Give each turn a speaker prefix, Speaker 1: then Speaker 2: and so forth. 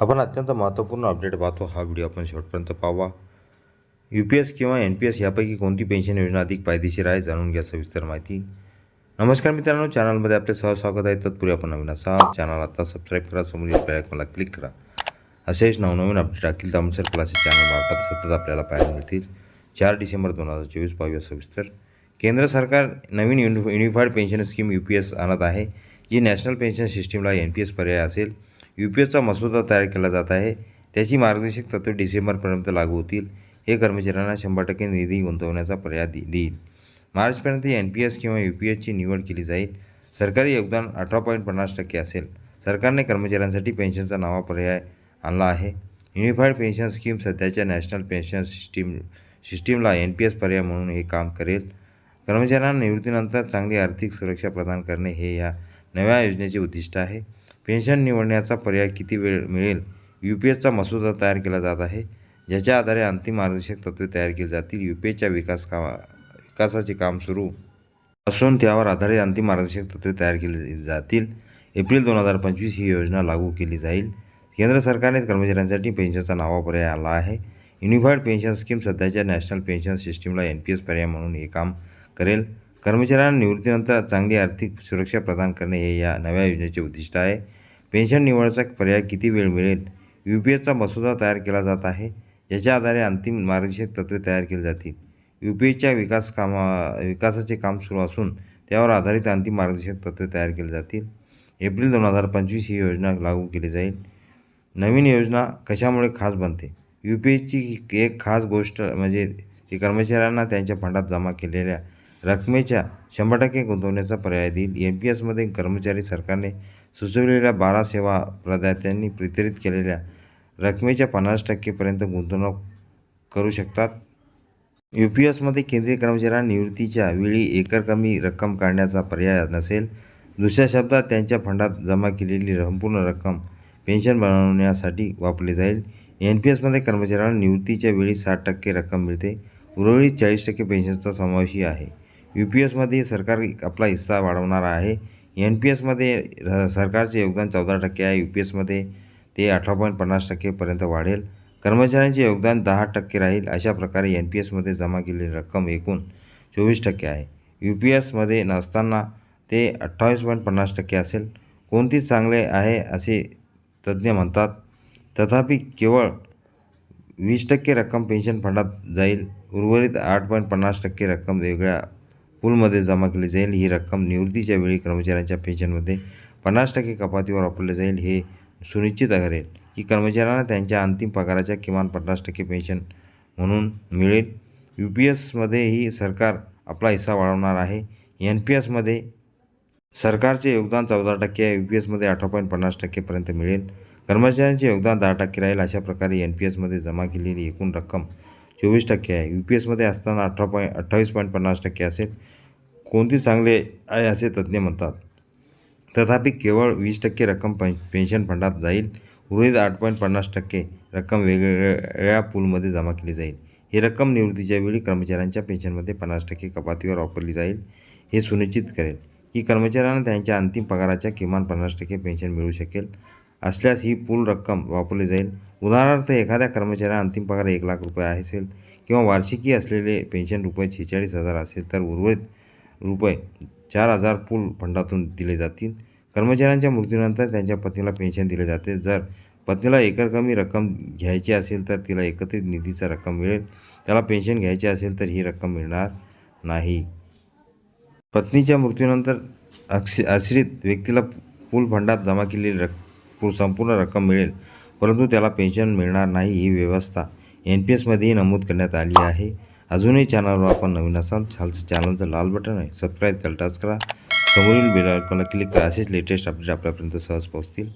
Speaker 1: आपण अत्यंत महत्त्वपूर्ण अपडेट पाहतो. हा व्हिडिओ आपण शेवटपर्यंत पाहावा. यू पी एस किंवा एन पी एस यापैकी कोणती पेन्शन योजना अधिक फायदेशीर आहे जाणून घ्या सविस्तर माहिती. नमस्कार मित्रांनो चॅनलमध्ये आपले सह स्वागत आहे. तत्पूर्वी आपण नवीन असाल चॅनल आता सबस्क्राईब करा समोरील मला क्लिक करा. असेच नवनवीन अपडेट अखिल तामसर क्लासेस चॅनलमार्फत सतत आपल्याला पाहायला मिळतील. चार डिसेंबर दोन हजार चोवीस पाहूया सविस्तर. केंद्र सरकार नवीन युनि unified pension scheme U P S आणत आहे जी नॅशनल पेन्शन सिस्टीमला एन पी एस पर्याय असेल. यू पी एसचा मसुदा तयार केला जात आहे. त्याची मार्गदर्शक तत्त्वे डिसेंबरपर्यंत लागू होतील. हे कर्मचाऱ्यांना शंभर टक्के निधी गुंतवण्याचा पर्याय दे देईल. मार्चपर्यंत एन पी एस किंवा यू पी एसची निवड केली जाईल. सरकारी योगदान अठरा पॉईंट पन्नास टक्के असेल. सरकारने कर्मचाऱ्यांसाठी पेन्शनचा नवा पर्याय आणला आहे. युनिफाईड पेन्शन स्कीम सध्याच्या नॅशनल पेन्शन सिस्टीम सिस्टीमला एन पी एस पर्याय म्हणून हे काम करेल. कर्मचाऱ्यांना निवृत्तीनंतर चांगली आर्थिक सुरक्षा प्रदान करणे हे या नव्या योजनेचे उद्दिष्ट आहे. पेन्शन निवडण्याचा पर्याय किती वेळ मिळेल? यू पी एसचा मसुदा तयार केला जात आहे. ज्याच्या आधारे अंतिम मार्गदर्शक तत्त्वे तयार केली जातील. यू पी एसच्या विकास कामा विकासाचे काम सुरू असून त्यावर आधारित अंतिम मार्गदर्शक तत्त्वे तयार केली जातील. एप्रिल दोन हजार पंचवीस ही योजना लागू केली जाईल. केंद्र सरकारने कर्मचाऱ्यांसाठी पेन्शनचा नावा पर्याय आला आहे. युनिफाईड पेन्शन स्कीम सध्याच्या नॅशनल पेन्शन सिस्टीमला एन पी एस पर्याय म्हणून हे काम करेल. कर्मचाऱ्यांना निवृत्तीनंतर चांगली आर्थिक सुरक्षा प्रदान करणे हे या नव्या योजनेचे उद्दिष्ट आहे. पेन्शन निवडचा पर्याय किती वेळ मिळेल? यू पी एसचा मसुदा तयार केला जात आहे ज्याच्या आधारे अंतिम मार्गदर्शक तत्त्वे तयार केली जातील. यू पी एसच्या विकास कामा विकासाचे काम सुरू असून त्यावर आधारित अंतिम मार्गदर्शक तत्त्वे तयार केली जातील. एप्रिल दोन हजार पंचवीस ही योजना लागू केली जाईल. नवीन योजना कशामुळे खास बनते? यू पी एसची एक खास गोष्ट म्हणजे ती कर्मचाऱ्यांना त्यांच्या फंडात जमा केलेल्या रकमेच्या शंभर टक्के गुंतवण्याचा पर्याय देईल. एन पी एसमध्ये कर्मचारी सरकारने सुचवलेल्या बारा सेवा प्रदात्यांनी वितरित केलेल्या रकमेच्या पन्नास टक्केपर्यंत गुंतवणूक करू शकतात. यू पी एसमध्ये केंद्रीय कर्मचाऱ्यांना निवृत्तीच्या वेळी एकर कमी रक्कम काढण्याचा पर्याय नसेल दुसऱ्या शब्दात त्यांच्या फंडात जमा केलेली संपूर्ण रक्कम पेन्शन बनवण्यासाठी वापरली जाईल. एन पी एसमध्ये कर्मचाऱ्यांना निवृत्तीच्या वेळी साठ टक्के रक्कम मिळते उर्वरित चाळीस टक्के पेन्शनचा समावेशही आहे. यू पी एसमध्ये सरकार आपला हिस्सा वाढवणार आहे. एन पी एसमध्ये र- सरकारचे योगदान चौदा टक्के आहे. यू पी एसमध्ये ते अठरा पॉईंट पन्नास टक्केपर्यंत वाढेल. कर्मचाऱ्यांचे योगदान दहा टक्के राहील. अशा प्रकारे एन पी एसमध्ये जमा केलेली रक्कम एकूण चोवीस टक्के आहे. यू पी एसमध्ये नसताना ते अठ्ठावीस पॉईंट पन्नास टक्के असेल. कोणतीच चांगले आहे असे तज्ज्ञ म्हणतात तथापि केवळ वीस टक्के रक्कम पेन्शन फंडात जाईल. उर्वरित आठ पॉईंट पन्नास टक्के रक्कम वेगळ्या पूलमध्ये जमा केली जाईल. ही रक्कम निवृत्तीच्या वेळी कर्मचाऱ्यांच्या पेन्शनमध्ये पन्नास टक्के कपातीवर वापरले जाईल हे सुनिश्चित करेल की कर्मचाऱ्यांना त्यांच्या अंतिम पगाराच्या किमान पन्नास टक्के पेन्शन म्हणून मिळेल. यू पी एसमध्येही सरकार आपला हिस्सा वाढवणार आहे. एन पी एसमध्ये सरकारचे योगदान चौदा टक्के आहे. यू पी एसमध्ये अठरा पॉईंट पन्नास टक्केपर्यंत मिळेल. कर्मचाऱ्यांचे योगदान दहा टक्के राहील. अशा प्रकारे एन पी एसमध्ये जमा केलेली एकूण रक्कम चोवीस टक्के आहे. यू पी एसमध्ये असताना अठरा पॉईंट अठ्ठावीस पॉईंट पन्नास टक्के असेल कोणती चांगले आहे असे तज्ज्ञ म्हणतात. तथापि केवळ वीस टक्के रक्कम पेन पेन्शन फंडात जाईल. उर्वरित आठ पॉईंट पन्नास टक्के रक्कम वेगवेगळ्या पूलमध्ये जमा केली जाईल. ही रक्कम निवृत्तीच्या वेळी कर्मचाऱ्यांच्या पेन्शनमध्ये पन्नास टक्के कपातीवर वापरली जाईल हे सुनिश्चित करेल. की कर्मचाऱ्यांना त्यांच्या अंतिम पगाराच्या किमान पन्नास टक्के पेन्शन मिळू शकेल. असल्यास ही पूल रक्कम वापरली जाईल. उदाहरणार्थ एखाद्या कर्मचाऱ्याला अंतिम पगार एक लाख रुपये असेल किंवा वार्षिकी असलेले पेन्शन रुपये छेचाळीस हजार असेल तर उर्वरित रुपये चार हजार पूल फंडातून दिले जातील. कर्मचाऱ्यांच्या मृत्यूनंतर त्यांच्या पत्नीला पेन्शन दिले जाते. जर पत्नीला एकरकमी रक्कम घ्यायची असेल तर तिला एकत्रित निधीचा रक्कम मिळेल. त्याला पेन्शन घ्यायची असेल तर ही रक्कम मिळणार नाही. पत्नीच्या मृत्यूनंतर अक्ष आश्रित व्यक्तीला पूल फंडात जमा केलेली रक्कम संपूर्ण रक्कम मिळेल परंतु त्याला पेन्शन मिळणार नाही ही व्यवस्था एन पी एसमध्येही नमूद करण्यात आली आहे. अजूनही चॅनलवर आपण नवीन असाल छालचं चॅनलचं लाल बटन आहे सबस्क्राईब करा टच करा. समोरील बेल आयकॉनला क्लिक करा असेच लेटेस्ट अपडेट आपल्यापर्यंत सहज पोहोचतील.